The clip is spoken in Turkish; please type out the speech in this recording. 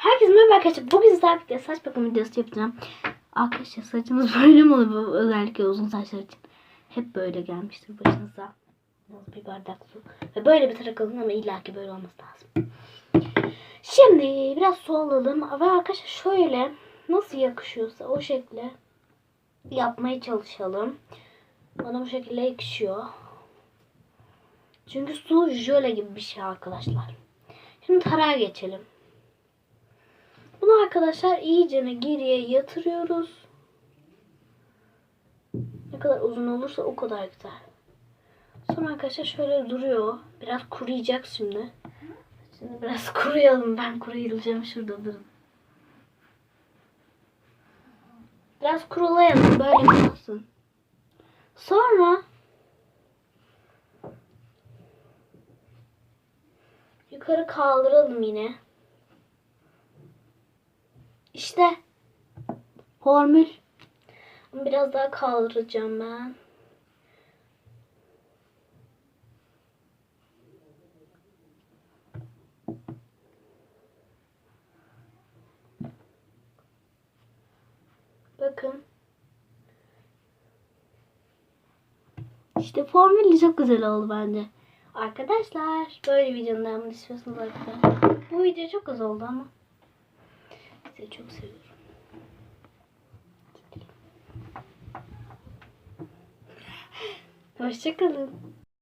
Herkese merhaba arkadaşlar. Bugün sizlerle birlikte saç bakım videosu yapacağım. Arkadaşlar saçınız böyle mi olur? Özellikle uzun saçlar için. Hep böyle gelmiştir başınıza. Bir bardak su. Ve böyle bir tarak alın ama illaki böyle olması lazım. Şimdi biraz su alalım. Ve arkadaşlar şöyle nasıl yakışıyorsa o şekilde yapmaya çalışalım. Bana bu şekilde yakışıyor. Çünkü su jöle gibi bir şey arkadaşlar. Şimdi tarağa geçelim. Bunu arkadaşlar iyicene geriye yatırıyoruz. Ne kadar uzun olursa o kadar güzel. Sonra arkadaşlar şöyle duruyor. Biraz kuruyacak şimdi. Şimdi biraz kuruyalım. Ben kuruyacağım şurada durun. Biraz kurulayalım. Böyle kalsın. Sonra yukarı kaldıralım yine. İşte formül. Biraz daha kaldıracağım ben. Bakın. İşte formül çok güzel oldu bence. Arkadaşlar böyle videonun devamını istiyorsanız arkadaşlar. Bu video çok az oldu ama. Sizi çok seviyorum. Hoşçakalın.